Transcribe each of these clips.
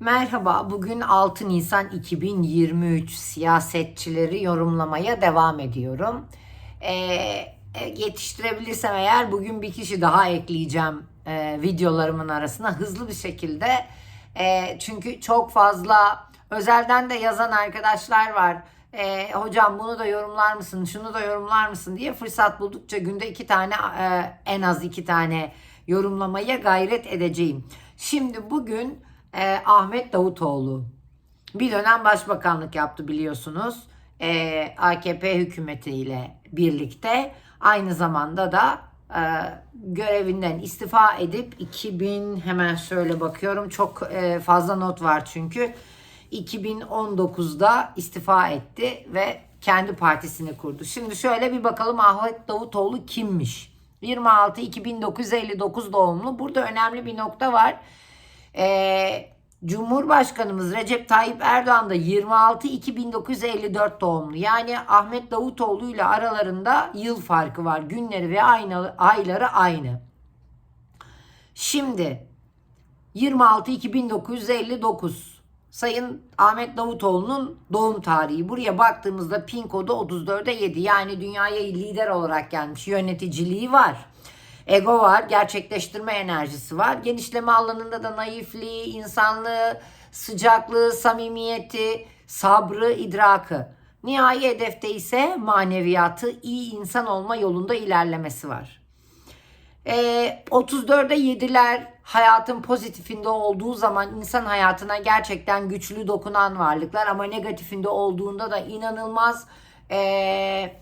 Merhaba, bugün 6 Nisan 2023 siyasetçileri yorumlamaya devam ediyorum. Ee, e, yetiştirebilirsem eğer bugün bir kişi daha ekleyeceğim e, videolarımın arasına hızlı bir şekilde. E, çünkü çok fazla özelden de yazan arkadaşlar var. E, hocam bunu da yorumlar mısın, şunu da yorumlar mısın diye fırsat buldukça günde iki tane e, en az iki tane yorumlamaya gayret edeceğim. Şimdi bugün e, Ahmet Davutoğlu bir dönem başbakanlık yaptı biliyorsunuz. E, AKP hükümetiyle birlikte aynı zamanda da e, görevinden istifa edip 2000 hemen şöyle bakıyorum çok e, fazla not var çünkü 2019'da istifa etti ve kendi partisini kurdu. Şimdi şöyle bir bakalım Ahmet Davutoğlu kimmiş? 26 2959 doğumlu. Burada önemli bir nokta var. Ee, Cumhurbaşkanımız Recep Tayyip Erdoğan da 26 2954 doğumlu. Yani Ahmet Davutoğlu ile aralarında yıl farkı var. Günleri ve aynı, ayları aynı. Şimdi 26 2959 Sayın Ahmet Davutoğlu'nun doğum tarihi. Buraya baktığımızda pin kodu 34'e 7. Yani dünyaya lider olarak gelmiş. Yöneticiliği var. Ego var, gerçekleştirme enerjisi var. Genişleme alanında da naifliği, insanlığı, sıcaklığı, samimiyeti, sabrı, idrakı. Nihai hedefte ise maneviyatı, iyi insan olma yolunda ilerlemesi var. Ee, 34'e 7'ler hayatın pozitifinde olduğu zaman insan hayatına gerçekten güçlü dokunan varlıklar ama negatifinde olduğunda da inanılmaz ee,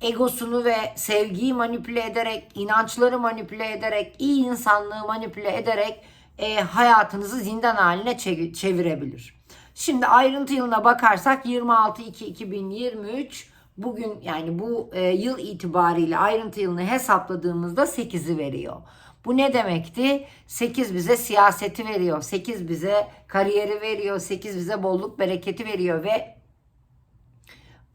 egosunu ve sevgiyi manipüle ederek, inançları manipüle ederek, iyi insanlığı manipüle ederek e, hayatınızı zindan haline çev- çevirebilir. Şimdi ayrıntı yılına bakarsak 26-2-2023 bugün yani bu e, yıl itibariyle ayrıntı yılını hesapladığımızda 8'i veriyor. Bu ne demekti? 8 bize siyaseti veriyor. 8 bize kariyeri veriyor. 8 bize bolluk bereketi veriyor ve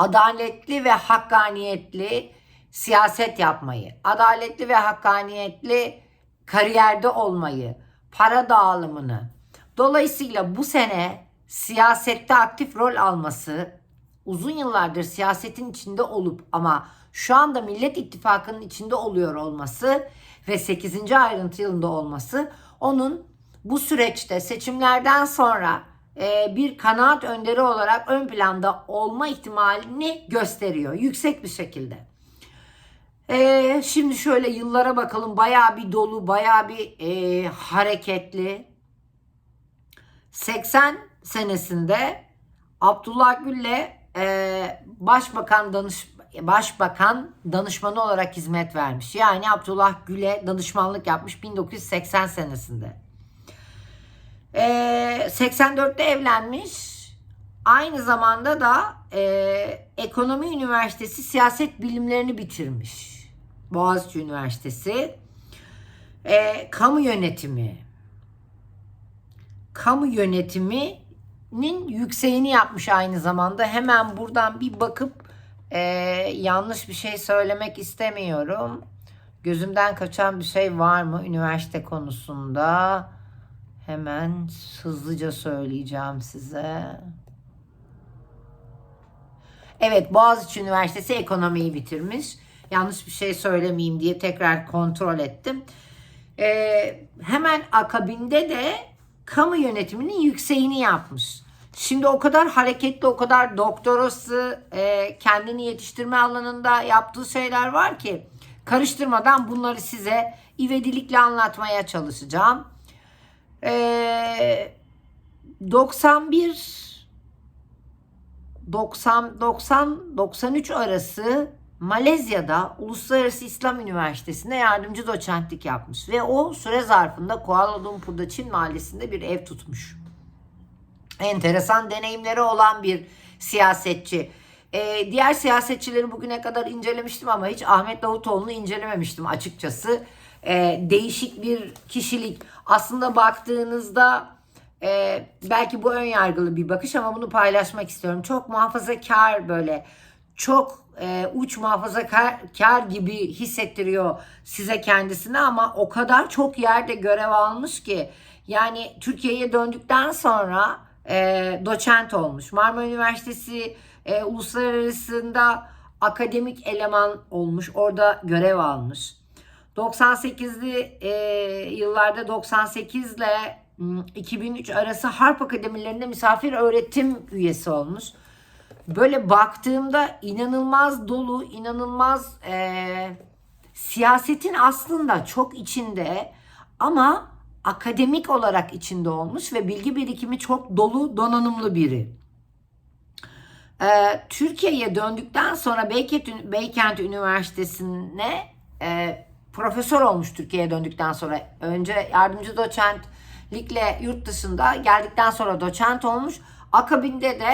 adaletli ve hakkaniyetli siyaset yapmayı, adaletli ve hakkaniyetli kariyerde olmayı, para dağılımını. Dolayısıyla bu sene siyasette aktif rol alması, uzun yıllardır siyasetin içinde olup ama şu anda Millet İttifakı'nın içinde oluyor olması ve 8. ayrıntı yılında olması onun bu süreçte seçimlerden sonra bir kanaat önderi olarak ön planda olma ihtimalini gösteriyor yüksek bir şekilde. E, şimdi şöyle yıllara bakalım bayağı bir dolu bayağı bir e, hareketli. 80 senesinde Abdullah Gül'le e, başbakan danış başbakan danışmanı olarak hizmet vermiş. Yani Abdullah Gül'e danışmanlık yapmış 1980 senesinde. Ee, 84'te evlenmiş. Aynı zamanda da e, Ekonomi Üniversitesi siyaset bilimlerini bitirmiş. Boğaziçi Üniversitesi. E, kamu yönetimi. Kamu yönetiminin yükseğini yapmış aynı zamanda. Hemen buradan bir bakıp e, yanlış bir şey söylemek istemiyorum. Gözümden kaçan bir şey var mı üniversite konusunda? Hemen hızlıca söyleyeceğim size. Evet Boğaziçi Üniversitesi ekonomiyi bitirmiş. Yanlış bir şey söylemeyeyim diye tekrar kontrol ettim. Ee, hemen akabinde de kamu yönetiminin yükseğini yapmış. Şimdi o kadar hareketli, o kadar doktorası, e, kendini yetiştirme alanında yaptığı şeyler var ki karıştırmadan bunları size ivedilikle anlatmaya çalışacağım. Ee, 91 90 90 93 arası Malezya'da Uluslararası İslam Üniversitesi'nde yardımcı doçentlik yapmış ve o süre zarfında Kuala Lumpur'da Çin Mahallesi'nde bir ev tutmuş. Enteresan deneyimleri olan bir siyasetçi. Ee, diğer siyasetçileri bugüne kadar incelemiştim ama hiç Ahmet Davutoğlu'nu incelememiştim açıkçası. Ee, değişik bir kişilik. Aslında baktığınızda e, belki bu ön yargılı bir bakış ama bunu paylaşmak istiyorum. Çok muhafazakar böyle çok e, uç muhafazakar gibi hissettiriyor size kendisini ama o kadar çok yerde görev almış ki Yani Türkiye'ye döndükten sonra e, doçent olmuş. Marmara Üniversitesi e, uluslararasında akademik eleman olmuş. Orada görev almış. 98'li e, yıllarda 98 ile m, 2003 arası Harp Akademilerinde misafir öğretim üyesi olmuş. Böyle baktığımda inanılmaz dolu, inanılmaz e, siyasetin aslında çok içinde ama akademik olarak içinde olmuş ve bilgi birikimi çok dolu, donanımlı biri. Ee, Türkiye'ye döndükten sonra Beykent, Beykent Üniversitesi'ne e, profesör olmuş Türkiye'ye döndükten sonra. Önce yardımcı doçentlikle yurt dışında geldikten sonra doçent olmuş. Akabinde de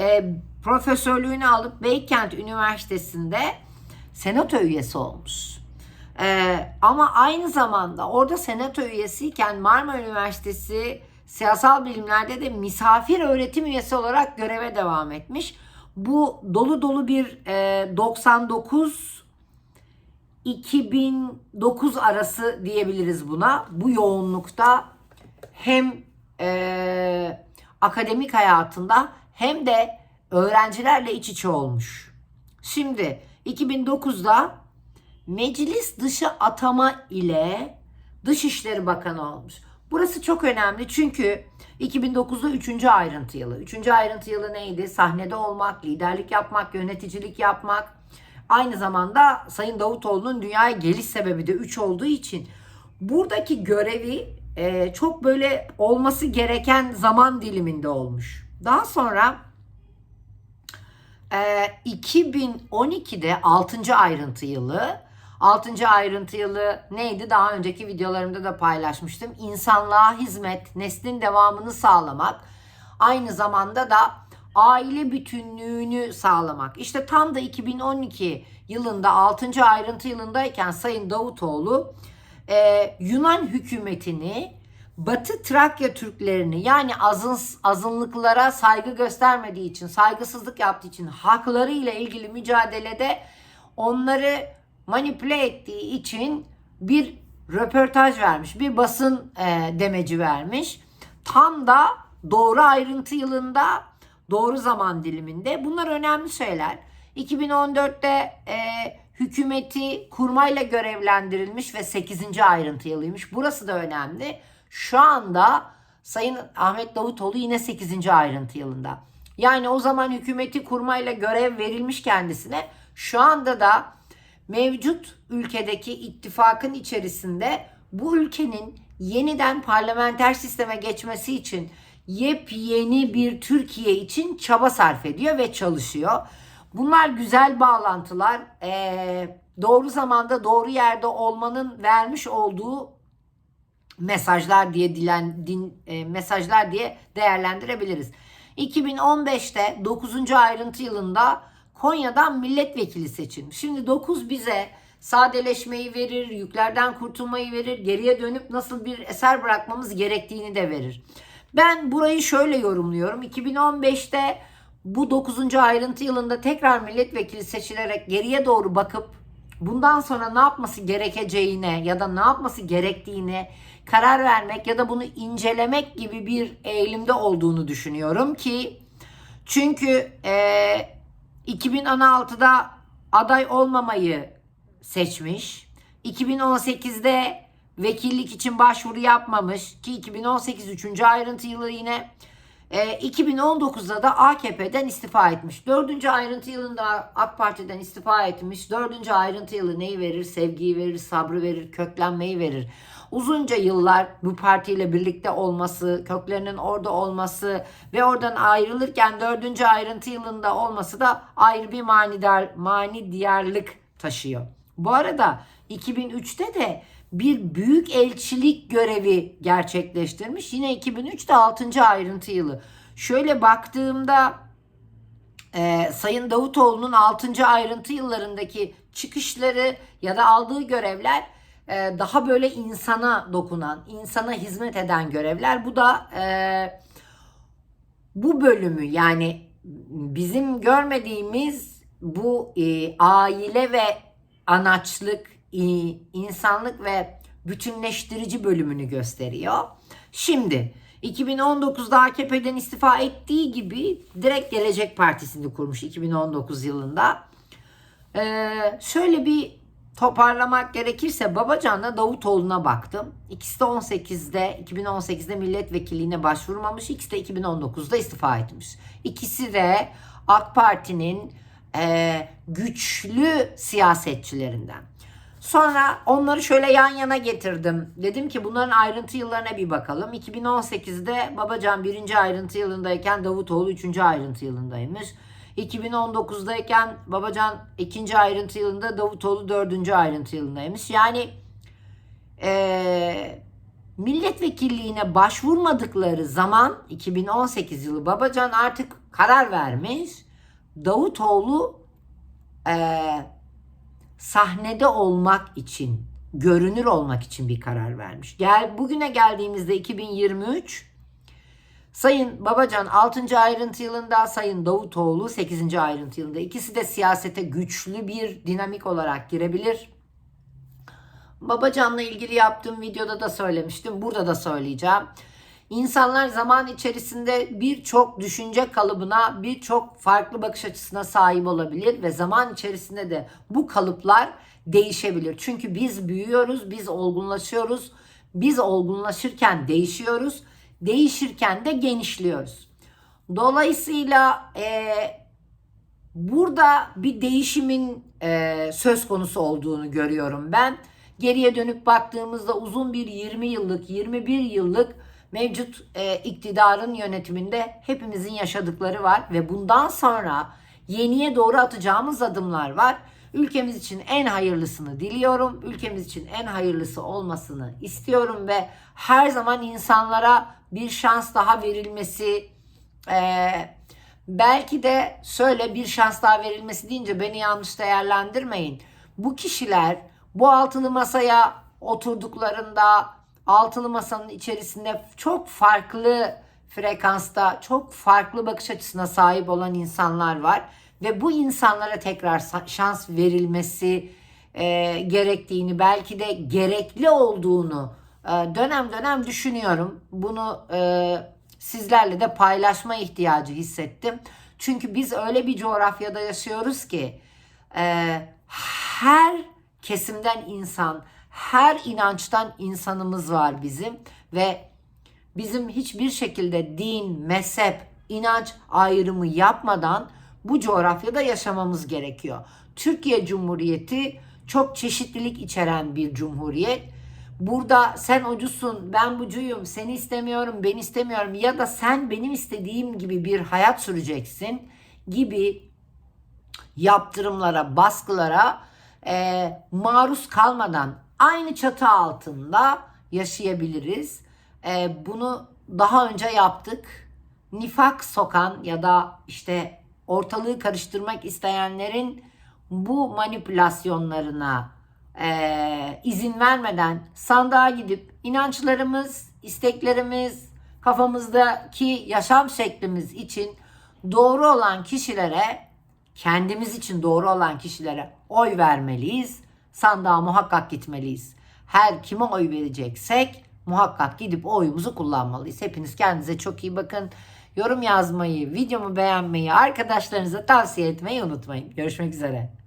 e, profesörlüğünü alıp Beykent Üniversitesi'nde senato üyesi olmuş. Ee, ama aynı zamanda orada senato üyesiyken Marmara Üniversitesi siyasal bilimlerde de misafir öğretim üyesi olarak göreve devam etmiş. Bu dolu dolu bir e, 99 2009 arası diyebiliriz buna. Bu yoğunlukta hem e, akademik hayatında hem de öğrencilerle iç içe olmuş. Şimdi 2009'da meclis dışı atama ile Dışişleri Bakanı olmuş. Burası çok önemli çünkü 2009'da 3. ayrıntı yılı. 3. ayrıntı yılı neydi? Sahnede olmak, liderlik yapmak, yöneticilik yapmak. Aynı zamanda Sayın Davutoğlu'nun dünyaya geliş sebebi de 3 olduğu için buradaki görevi e, çok böyle olması gereken zaman diliminde olmuş. Daha sonra e, 2012'de 6. ayrıntı yılı 6. ayrıntı yılı neydi? Daha önceki videolarımda da paylaşmıştım. İnsanlığa hizmet, neslin devamını sağlamak. Aynı zamanda da aile bütünlüğünü sağlamak. İşte tam da 2012 yılında 6. ayrıntı yılındayken Sayın Davutoğlu e, Yunan hükümetini Batı Trakya Türklerini yani azın, azınlıklara saygı göstermediği için, saygısızlık yaptığı için hakları ile ilgili mücadelede onları manipüle ettiği için bir röportaj vermiş, bir basın e, demeci vermiş. Tam da doğru ayrıntı yılında, doğru zaman diliminde. Bunlar önemli şeyler. 2014'te e, hükümeti kurmayla görevlendirilmiş ve 8. ayrıntı yılıymış. Burası da önemli. Şu anda Sayın Ahmet Davutoğlu yine 8. ayrıntı yılında. Yani o zaman hükümeti kurmayla görev verilmiş kendisine. Şu anda da mevcut ülkedeki ittifakın içerisinde bu ülkenin yeniden parlamenter sisteme geçmesi için yepyeni bir Türkiye için çaba sarf ediyor ve çalışıyor. Bunlar güzel bağlantılar. Ee, doğru zamanda doğru yerde olmanın vermiş olduğu mesajlar diye dilen din e, mesajlar diye değerlendirebiliriz. 2015'te 9. ayrıntı yılında Konya'dan milletvekili seçilmiş. Şimdi 9 bize sadeleşmeyi verir, yüklerden kurtulmayı verir, geriye dönüp nasıl bir eser bırakmamız gerektiğini de verir. Ben burayı şöyle yorumluyorum. 2015'te bu 9. ayrıntı yılında tekrar milletvekili seçilerek geriye doğru bakıp bundan sonra ne yapması gerekeceğine ya da ne yapması gerektiğine karar vermek ya da bunu incelemek gibi bir eğilimde olduğunu düşünüyorum ki çünkü e, 2016'da aday olmamayı seçmiş. 2018'de vekillik için başvuru yapmamış ki 2018 3. ayrıntı yılı yine. E, 2019'da da AKP'den istifa etmiş. 4. ayrıntı yılında AK Parti'den istifa etmiş. 4. ayrıntı yılı neyi verir? Sevgiyi verir, sabrı verir, köklenmeyi verir uzunca yıllar bu partiyle birlikte olması, köklerinin orada olması ve oradan ayrılırken dördüncü ayrıntı yılında olması da ayrı bir manidar, manidiyarlık taşıyor. Bu arada 2003'te de bir büyük elçilik görevi gerçekleştirmiş. Yine 2003'te 6. ayrıntı yılı. Şöyle baktığımda e, Sayın Davutoğlu'nun 6. ayrıntı yıllarındaki çıkışları ya da aldığı görevler e, daha böyle insana dokunan, insana hizmet eden görevler. Bu da e, bu bölümü yani bizim görmediğimiz bu e, aile ve anaçlık, insanlık ve bütünleştirici bölümünü gösteriyor. Şimdi 2019'da AKP'den istifa ettiği gibi direkt Gelecek Partisi'ni kurmuş 2019 yılında. Ee, şöyle bir toparlamak gerekirse Babacan'la Davutoğlu'na baktım. İkisi de 18'de 2018'de milletvekilliğine başvurmamış. İkisi de 2019'da istifa etmiş. İkisi de AK Parti'nin e, güçlü siyasetçilerinden. Sonra onları şöyle yan yana getirdim. Dedim ki bunların ayrıntı yıllarına bir bakalım. 2018'de Babacan birinci ayrıntı yılındayken Davutoğlu üçüncü ayrıntı yılındaymış. 2019'dayken Babacan ikinci ayrıntı yılında Davutoğlu dördüncü ayrıntı yılındaymış. Yani eee milletvekilliğine başvurmadıkları zaman 2018 yılı Babacan artık karar vermiş. Davutoğlu eee sahnede olmak için, görünür olmak için bir karar vermiş. Gel bugüne geldiğimizde 2023 Sayın Babacan 6. ayrıntı yılında, Sayın Davutoğlu 8. ayrıntı yılında. İkisi de siyasete güçlü bir dinamik olarak girebilir. Babacan'la ilgili yaptığım videoda da söylemiştim. Burada da söyleyeceğim. İnsanlar zaman içerisinde birçok düşünce kalıbına, birçok farklı bakış açısına sahip olabilir ve zaman içerisinde de bu kalıplar değişebilir. Çünkü biz büyüyoruz, biz olgunlaşıyoruz. Biz olgunlaşırken değişiyoruz, değişirken de genişliyoruz. Dolayısıyla e, burada bir değişimin e, söz konusu olduğunu görüyorum ben. Geriye dönüp baktığımızda uzun bir 20 yıllık, 21 yıllık mevcut e, iktidarın yönetiminde hepimizin yaşadıkları var ve bundan sonra yeniye doğru atacağımız adımlar var. Ülkemiz için en hayırlısını diliyorum. Ülkemiz için en hayırlısı olmasını istiyorum ve her zaman insanlara bir şans daha verilmesi, e, belki de şöyle bir şans daha verilmesi deyince beni yanlış değerlendirmeyin. Bu kişiler bu altılı masaya oturduklarında altılı masanın içerisinde çok farklı frekansta, çok farklı bakış açısına sahip olan insanlar var ve bu insanlara tekrar şans verilmesi e, gerektiğini, belki de gerekli olduğunu e, dönem dönem düşünüyorum. Bunu e, sizlerle de paylaşma ihtiyacı hissettim. Çünkü biz öyle bir coğrafyada yaşıyoruz ki e, her kesimden insan, her inançtan insanımız var bizim ve bizim hiçbir şekilde din, mezhep, inanç ayrımı yapmadan bu coğrafyada yaşamamız gerekiyor. Türkiye Cumhuriyeti çok çeşitlilik içeren bir cumhuriyet. Burada sen ucusun, ben bucuyum, seni istemiyorum, ben istemiyorum ya da sen benim istediğim gibi bir hayat süreceksin gibi yaptırımlara, baskılara e, maruz kalmadan aynı çatı altında yaşayabiliriz. E, bunu daha önce yaptık. Nifak sokan ya da işte ortalığı karıştırmak isteyenlerin bu manipülasyonlarına e, izin vermeden sandığa gidip inançlarımız, isteklerimiz, kafamızdaki yaşam şeklimiz için doğru olan kişilere, kendimiz için doğru olan kişilere oy vermeliyiz. Sandığa muhakkak gitmeliyiz. Her kime oy vereceksek muhakkak gidip oyumuzu kullanmalıyız. Hepiniz kendinize çok iyi bakın. Yorum yazmayı, videomu beğenmeyi, arkadaşlarınıza tavsiye etmeyi unutmayın. Görüşmek üzere.